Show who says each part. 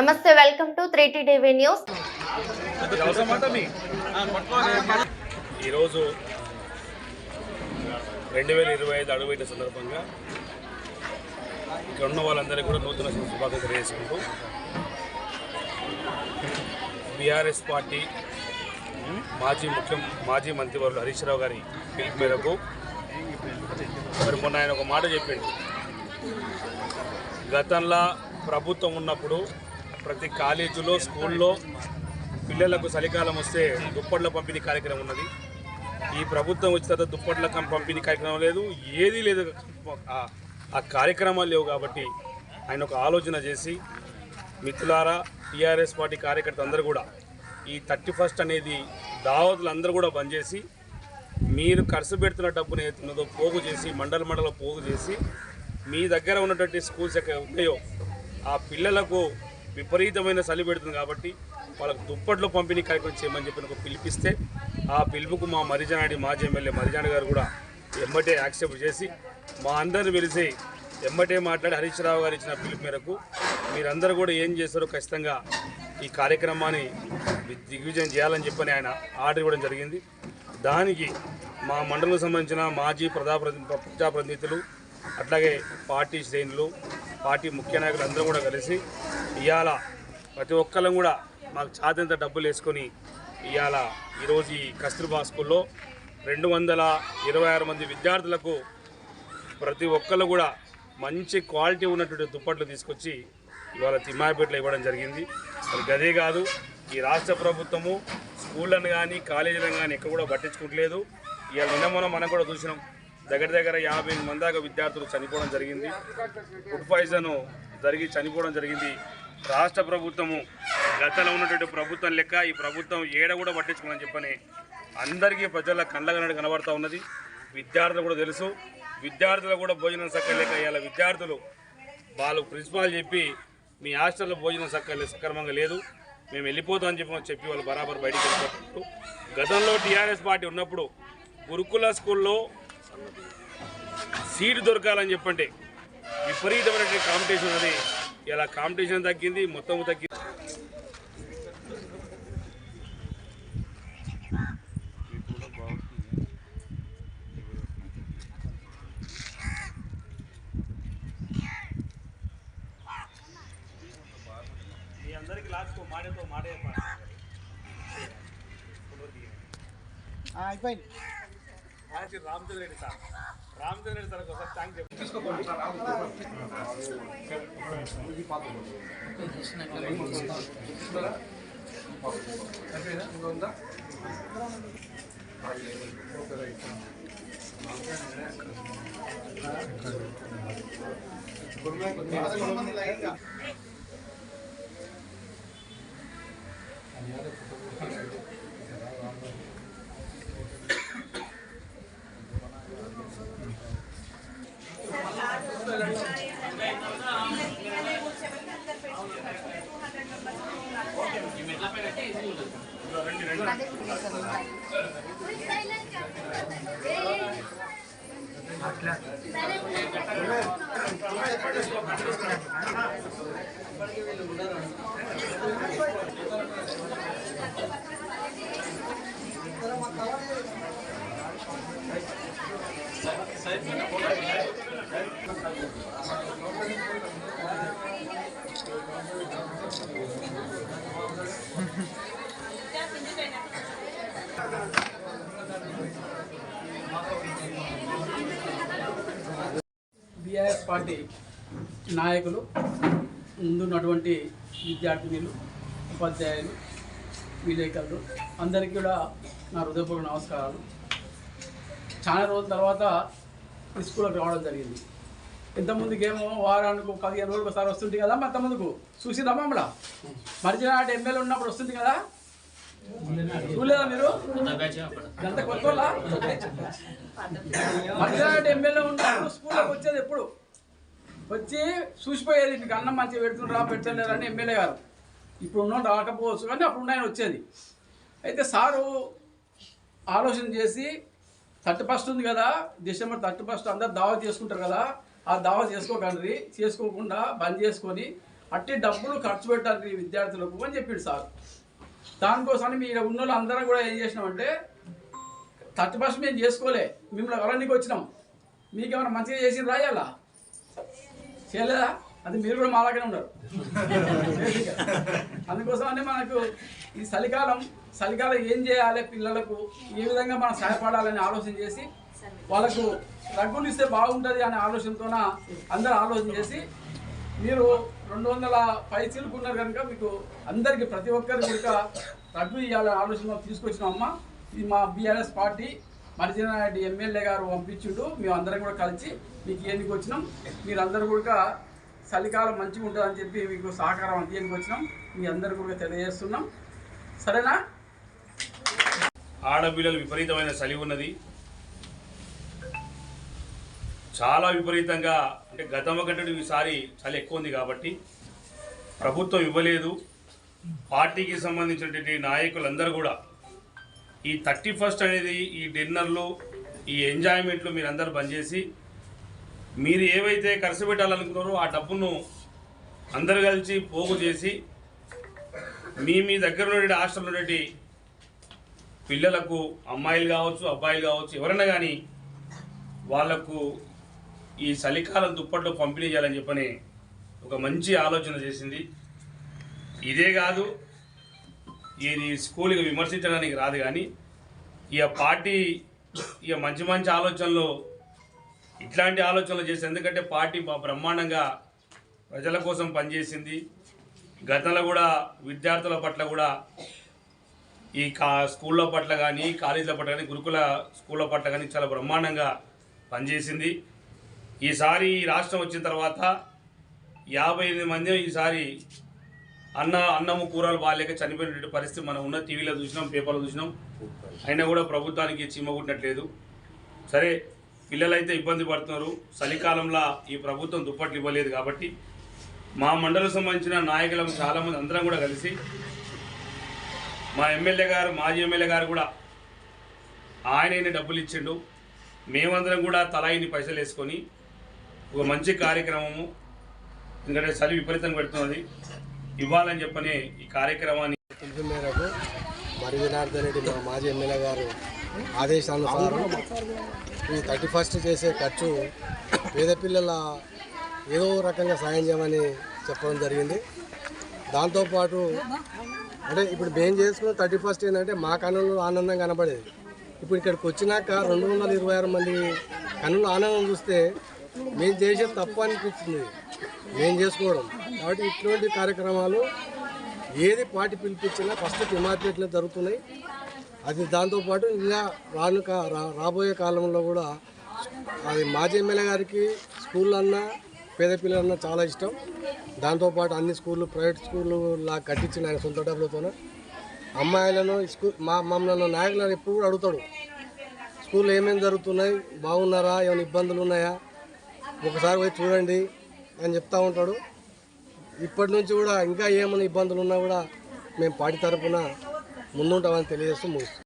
Speaker 1: నమస్తే welcome to three TV news.
Speaker 2: ఈరోజు రెండు వేల ఇరవై ఐదు అడుగుపెట్టిన సందర్భంగా ఇక్కడ ఉన్న వాళ్ళందరికీ కూడా నూతన శుభాకాంక్షలు తెలియజేసుకుంటూ బీఆర్ఎస్ పార్టీ మాజీ ముఖ్యం మాజీ మంత్రివర్యులు హరీష్ రావు గారి పిలుపు మేరకు మరి మొన్న ఆయన ఒక మాట చెప్పిండు. గతంలో ప్రభుత్వం ఉన్నప్పుడు ప్రతి కాలేజీలో స్కూల్లో పిల్లలకు చలికాలం వస్తే దుప్పట్ల పంపిణీ కార్యక్రమం ఉన్నది. ఈ ప్రభుత్వం వచ్చిన తర్వాత దుప్పట్ల పంపిణీ కార్యక్రమం లేదు. ఏదీ లేదు. ఆ- కార్యక్రమాలు లేవు కాబట్టి ఆయన ఒక ఆలోచన చేసి మిత్రులారా టీఆర్ఎస్ పార్టీ కార్యకర్త అందరూ కూడా ఈ థర్టీ ఫస్ట్ అనేది దావతులు అందరూ కూడా బంద్ చేసి మీరు ఖర్చు పెడుతున్న డబ్బును ఏదో పోగు చేసి మండల మండలం పోగు చేసి మీ దగ్గర ఉన్నటువంటి స్కూల్స్ ఎక్కడ ఉన్నాయో ఆ పిల్లలకు విపరీతమైన చలి పెడుతుంది కాబట్టి వాళ్ళకు దుప్పట్లు పంపిణీ కార్యక్రమం చేయమని చెప్పి ఒక పిలిపిస్తే ఆ పిలుపుకు మా మరిజనాడి మాజీ ఎమ్మెల్యే మరిజాన గారు కూడా ఎంబటే యాక్సెప్ట్ చేసి మా అందరిని పిలిచి ఎంబటే మాట్లాడి హరీష్ రావు గారు ఇచ్చిన పిలుపు మేరకు మీరందరూ కూడా ఏం చేస్తారో ఖచ్చితంగా ఈ కార్యక్రమాన్ని దిగ్విజయం చేయాలని చెప్పని ఆయన ఆర్డర్ ఇవ్వడం జరిగింది. దానికి మా మండలం సంబంధించిన మాజీ ప్రజాప్రతి ప్రజాప్రతినిధులు అట్లాగే పార్టీ శ్రేణులు పార్టీ ముఖ్య నాయకులు అందరూ కూడా కలిసి ఇవాళ ప్రతి ఒక్కళ్ళం కూడా మాకు చాతంత డబ్బులు వేసుకొని ఇవాళ ఈరోజు ఈ కస్తూర్బా స్కూల్లో రెండు వందల ఇరవై ఆరు మంది విద్యార్థులకు ప్రతి ఒక్కళ్ళు కూడా మంచి క్వాలిటీ ఉన్నటువంటి దుప్పట్లు తీసుకొచ్చి ఇవాళ తిమ్మాయిపేటలో ఇవ్వడం జరిగింది. మరి గదే కాదు ఈ రాష్ట్ర ప్రభుత్వము స్కూళ్ళను కానీ కాలేజీలను కానీ ఎక్కడ కూడా పట్టించుకోవట్లేదు. ఇవాళ నిన్న మనం మనం కూడా చూసినాం దగ్గర దగ్గర యాభై మంది దాకా విద్యార్థులు చనిపోవడం జరిగింది. ఫుడ్ పాయిజన్ జరిగి చనిపోవడం జరిగింది. రాష్ట్ర ప్రభుత్వము గతంలో ఉన్నటువంటి ప్రభుత్వం లెక్క ఈ ప్రభుత్వం ఏడ కూడా పట్టించుకోమని చెప్పని అందరికీ ప్రజల కళ్ళగనడు కనబడతా ఉన్నది. విద్యార్థులు కూడా తెలుసు. విద్యార్థులు కూడా భోజనం సక్కలేక ఇవాళ విద్యార్థులు వాళ్ళు ప్రిన్సిపాల్ చెప్పి మీ హాస్టల్లో భోజనం సక్క సక్రమంగా లేదు. మేము వెళ్ళిపోతామని చెప్పి చెప్పి వాళ్ళు బరాబర్ బయటికి వెళ్ళిపోతున్నారు. గతంలో టీఆర్ఎస్ పార్టీ ఉన్నప్పుడు గురుకుల స్కూల్లో సీట్ దొరకాలని చెప్పంటే విపరీతమైనటువంటి కాంపిటీషన్ ఉన్నది. ఇలా కాంపిటీషన్ తగ్గింది మొత్తం తగ్గింది మీ అందరికి చెప్పాలి
Speaker 3: అయిపోయింది.
Speaker 2: రామచంద్ర రెడ్డి సార్. రామచంద్ర రెడ్డి సార్ ఒకసారి థ్యాంక్ చెప్పు
Speaker 3: అట్లా పార్టీ నాయకులు ముందున్నటువంటి విద్యార్థినిలు ఉపాధ్యాయులు విలేకరులు అందరికీ కూడా నా హృదయపూర్వక నమస్కారాలు. చాలా రోజుల తర్వాత స్కూల్కి రావడం జరిగింది. ఇంతకుముందుకేమో వారానికి ఒక పదిహేను రోజులు ఒకసారి వస్తుంటే కదా మరి ముందుకు చూసిద్దామా మమ్మల్ని? మరిచిన ఎమ్మెల్యే ఉన్నప్పుడు వస్తుంది కదా? చూడలేదా మీరు? ఎంత కొత్త వాళ్ళా? ఎమ్మెల్యే ఉన్నప్పుడు స్కూల్లోకి వచ్చేది ఎప్పుడు? వచ్చి చూసిపోయేది మీకు అన్నం మంచిగా పెడుతుండ్రా పెట్టలేరు అని ఎమ్మెల్యే గారు. ఇప్పుడు ఉన్న రాకపోవచ్చు కానీ అప్పుడు ఉన్న ఆయన వచ్చేది. అయితే సారు ఆలోచన చేసి థర్టీ ఫస్ట్ ఉంది కదా డిసెంబర్ థర్టీ ఫస్ట్ అందరు దావా చేసుకుంటారు కదా ఆ దావా చేసుకోకండి చేసుకోకుండా బంద్ చేసుకొని అట్టి డబ్బులు ఖర్చు పెట్టాలి విద్యార్థులకు అని చెప్పిండు సార్. దానికోసమని మీరు ఉన్న వాళ్ళు అందరం కూడా ఏం చేసినామంటే థర్టీ ఫస్ట్ మేము చేసుకోలే మిమ్మల్ని ఎవరన్నీకి వచ్చినాం. మీకేమైనా మంచిగా చేసి రాయాలా చేయలేదా? అది మీరు కూడా మాలాగానే ఉన్నారు. అందుకోసమని మనకు ఈ చలికాలం చలికాలం ఏం చేయాలి పిల్లలకు ఏ విధంగా మనం సహాయపడాలని ఆలోచన చేసి వాళ్ళకు రగ్గులు ఇస్తే బాగుంటుంది అనే ఆలోచనతోన అందరూ ఆలోచన చేసి మీరు రెండు వందల పై ఉన్నారు కనుక మీకు అందరికీ ప్రతి ఒక్కరికి కనుక రగ్గు ఇవ్వాలనే ఆలోచన తీసుకొచ్చినామమ్మా ఇది మా బీఆర్ఎస్ పార్టీ. మరిజినారెడ్డి ఎమ్మెల్యే గారు పంపించుండు. మేము అందరం కూడా కలిసి మీకు ఎందుకు వచ్చినాం? మీరందరూ కూడా చలికాలం మంచిగా ఉంటుందని చెప్పి మీకు సహకారం అందించుకు వచ్చినాం? మీ అందరు కూడా తెలియజేస్తున్నాం. సరేనా?
Speaker 2: ఆడపిల్లలు విపరీతమైన చలి ఉన్నది. చాలా విపరీతంగా అంటే గతమ కంటే ఈసారి చలి ఎక్కువ ఉంది కాబట్టి ప్రభుత్వం ఇవ్వలేదు. పార్టీకి సంబంధించినటువంటి నాయకులందరూ కూడా ఈ థర్టీ ఫస్ట్ అనేది ఈ డిన్నర్లు ఈ ఎంజాయ్మెంట్లు మీరందరూ బంద్ చేసి మీరు ఏవైతే ఖర్చు పెట్టాలనుకున్నారో ఆ డబ్బును అందరు కలిసి పోగు చేసి మీ మీ దగ్గర నుండి హాస్టల్ నుండి పిల్లలకు అమ్మాయిలు కావచ్చు అబ్బాయిలు కావచ్చు ఎవరైనా కానీ వాళ్ళకు ఈ చలికాలం దుప్పట్లు పంపిణీ చేయాలని చెప్పని ఒక మంచి ఆలోచన చేసింది. ఇదే కాదు ఇది స్కూల్కి విమర్శించడానికి రాదు కానీ ఇక పార్టీ ఇక మంచి మంచి ఆలోచనలు ఇట్లాంటి ఆలోచనలు చేసి ఎందుకంటే పార్టీ బ్రహ్మాండంగా ప్రజల కోసం పనిచేసింది. గతంలో కూడా విద్యార్థుల పట్ల కూడా ఈ కా స్కూళ్ళ పట్ల కానీ కాలేజీల పట్ల కానీ గురుకుల స్కూళ్ళ పట్ల కానీ చాలా బ్రహ్మాండంగా పనిచేసింది. ఈసారి రాష్ట్రం వచ్చిన తర్వాత యాభై ఎనిమిది మంది ఈసారి అన్న అన్నము కూరలు బాగాలేక చనిపోయినటువంటి పరిస్థితి మనం ఉన్న టీవీలో చూసినాం పేపర్లో చూసినాం. అయినా కూడా ప్రభుత్వానికి చిమ్మగుట్టినట్లేదు సరే పిల్లలైతే ఇబ్బంది పడుతున్నారు. చలికాలంలో ఈ ప్రభుత్వం దుప్పట్లు ఇవ్వలేదు కాబట్టి మా మండలం సంబంధించిన నాయకులం చాలామంది అందరం కూడా కలిసి మా ఎమ్మెల్యే గారు మాజీ ఎమ్మెల్యే గారు కూడా ఆయన డబ్బులు ఇచ్చిండు. మేమందరం కూడా తలాయిని పైసలు వేసుకొని ఒక మంచి కార్యక్రమము ఎందుకంటే చలి విపరీతం పెడుతున్నది. ఇవ్వాలని చెప్పని ఈ కార్యక్రమాన్ని
Speaker 4: పిలుపు మేరకు మరి జనార్దన్ రెడ్డి మా మాజీ ఎమ్మెల్యే గారు ఆదేశానుసారం ఈ థర్టీ ఫస్ట్ చేసే ఖర్చు పేద పిల్లల ఏదో రకంగా సాయం చేయమని చెప్పడం జరిగింది. దాంతోపాటు అంటే ఇప్పుడు మేము చేసుకున్న థర్టీ ఫస్ట్ ఏంటంటే మా కన్నులు ఆనందం కనబడేది. ఇప్పుడు ఇక్కడికి వచ్చినాక రెండు వందల ఇరవై ఆరు మంది కన్నుల ఆనందం చూస్తే మేము చేసే తప్పు అనిపిస్తుంది. మేము చేసుకోవడం. కాబట్టి ఇటువంటి కార్యక్రమాలు ఏది పార్టీ పిలిపించినా ఫస్ట్ హిమార్కెట్లో జరుగుతున్నాయి. అది దాంతోపాటు ఇంకా రాను కా- రా- రాబోయే కాలంలో కూడా అది మాజీ ఎమ్మెల్యే గారికి స్కూల్ అన్నా పేద పిల్లలన్నా చాలా ఇష్టం. దాంతోపాటు అన్ని స్కూళ్ళు ప్రైవేట్ స్కూళ్ళు లా కట్టించిన ఆయన సొంత డబ్బులతోనే అమ్మాయిలను స్కూల్ మా మమ్మల్ని నాయకులను ఎప్పుడు కూడా అడుగుతాడు. స్కూల్లో ఏమేమి జరుగుతున్నాయి బాగున్నారా ఏమైనా ఇబ్బందులు ఉన్నాయా? ఒకసారి పోయి చూడండి అని చెప్తా ఉంటాడు. ఇప్పటి నుంచి కూడా ఇంకా ఏమైనా ఇబ్బందులు ఉన్నా కూడా మేము పార్టీ తరపున ముందుంటామని తెలియజేస్తూ ముగిస్తాం